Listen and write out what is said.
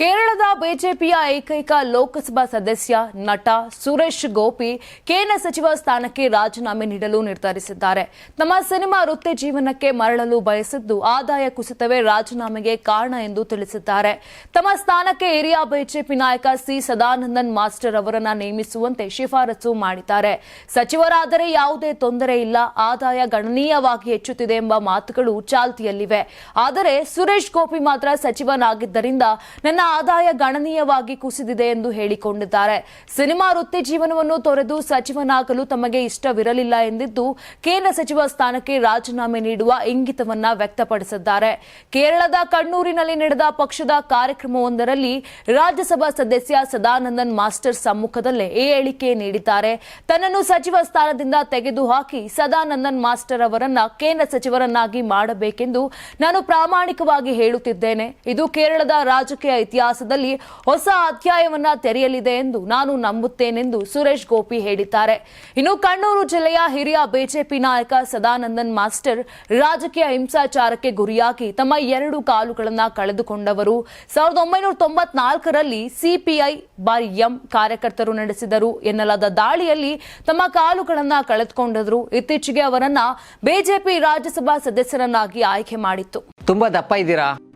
ಕೇರಳದ ಬಿಜೆಪಿಯ ಏಕೈಕ ಲೋಕಸಭಾ ಸದಸ್ಯ ನಟ ಸುರೇಶ್ ಗೋಪಿ ಕೇಂದ್ರ ಸಚಿವ ಸ್ಥಾನಕ್ಕೆ ರಾಜೀನಾಮೆ ನೀಡಲು ನಿರ್ಧರಿಸಿದ್ದಾರೆ. ತಮ್ಮ ಸಿನಿಮಾ ವೃತ್ತಿ ಜೀವನಕ್ಕೆ ಮರಳಲು ಬಯಸಿದ್ದು ಆದಾಯ ಕುಸಿತವೇ ರಾಜೀನಾಮೆಗೆ ಕಾರಣ ಎಂದು ತಿಳಿಸಿದ್ದಾರೆ. ತಮ್ಮ ಸ್ಥಾನಕ್ಕೆ ಹಿರಿಯ ಬಿಜೆಪಿ ನಾಯಕ ಸಿ ಸದಾನಂದನ್ ಮಾಸ್ಟರ್ ಅವರನ್ನು ನೇಮಿಸುವಂತೆ ಶಿಫಾರಸು ಮಾಡಿದ್ದಾರೆ. ಸಚಿವರಾದರೆ ಯಾವುದೇ ತೊಂದರೆ ಇಲ್ಲ, ಆದಾಯ ಗಣನೀಯವಾಗಿ ಹೆಚ್ಚುತ್ತಿದೆ ಎಂಬ ಮಾತುಗಳು ಚಾಲ್ತಿಯಲ್ಲಿವೆ. ಆದರೆ ಸುರೇಶ್ ಗೋಪಿ ಮಾತ್ರ ಸಚಿವನಾಗಿದ್ದರಿಂದ ನನ್ನ ಆದಾಯ ಗಣನೀಯವಾಗಿ ಕುಸಿದಿದೆ ಎಂದು ಹೇಳಿಕೊಂಡಿದ್ದಾರೆ. ಸಿನಿಮಾ ವೃತ್ತಿ ಜೀವನವನ್ನು ತೊರೆದು ಸಚಿವನಾಗಲು ತಮಗೆ ಇಷ್ಟವಿರಲಿಲ್ಲ ಎಂದಿದ್ದು, ಕೇಂದ್ರ ಸಚಿವ ಸ್ಥಾನಕ್ಕೆ ರಾಜೀನಾಮೆ ನೀಡುವ ಇಂಗಿತವನ್ನ ವ್ಯಕ್ತಪಡಿಸಿದ್ದಾರೆ. ಕೇರಳದ ಕಣ್ಣೂರಿನಲ್ಲಿ ನಡೆದ ಪಕ್ಷದ ಕಾರ್ಯಕ್ರಮವೊಂದರಲ್ಲಿ ರಾಜ್ಯಸಭಾ ಸದಸ್ಯ ಸದಾನಂದನ್ ಮಾಸ್ಟರ್ ಸಮ್ಮುಖದಲ್ಲೇ ಈ ಹೇಳಿಕೆ ನೀಡಿದ್ದಾರೆ. ತನ್ನನ್ನು ಸಚಿವ ಸ್ಥಾನದಿಂದ ತೆಗೆದುಹಾಕಿ ಸದಾನಂದನ್ ಮಾಸ್ಟರ್ ಅವರನ್ನ ಕೇಂದ್ರ ಸಚಿವರನ್ನಾಗಿ ಮಾಡಬೇಕೆಂದು ನಾನು ಪ್ರಾಮಾಣಿಕವಾಗಿ ಹೇಳುತ್ತಿದ್ದೇನೆ. ಇದು ಕೇರಳದ ರಾಜಕೀಯ ಇತಿಹಾಸದಲ್ಲಿ ಹೊಸ ಅಧ್ಯಾಯವನ್ನ ತೆರೆಯಲಿದೆ ಎಂದು ನಾನು ನಂಬುತ್ತೇನೆಂದು ಸುರೇಶ್ ಗೋಪಿ ಹೇಳಿದ್ದಾರೆ. ಇನ್ನು ಕಣ್ಣೂರು ಜಿಲ್ಲೆಯ ಹಿರಿಯ ಬಿಜೆಪಿ ನಾಯಕ ಸದಾನಂದನ್ ಮಾಸ್ಟರ್ ರಾಜಕೀಯ ಹಿಂಸಾಚಾರಕ್ಕೆ ಗುರಿಯಾಗಿ ತಮ್ಮ ಎರಡು ಕಾಲುಗಳನ್ನು ಕಳೆದುಕೊಂಡವರು. ಸಾವಿರದ ಒಂಬೈನೂರ ತೊಂಬತ್ನಾಲ್ಕರಲ್ಲಿ ಸಿಪಿಐ ಬಾರಿ ಎಂ ಕಾರ್ಯಕರ್ತರು ನಡೆಸಿದರು ಎನ್ನಲಾದ ದಾಳಿಯಲ್ಲಿ ತಮ್ಮ ಕಾಲುಗಳನ್ನು ಕಳೆದುಕೊಂಡರು. ಇತ್ತೀಚೆಗೆ ಅವರನ್ನ ಬಿಜೆಪಿ ರಾಜ್ಯಸಭಾ ಸದಸ್ಯರನ್ನಾಗಿ ಆಯ್ಕೆ ಮಾಡಿತ್ತು. ತುಂಬಾ ದಪ್ಪ ಇದ್ದೀರಾ?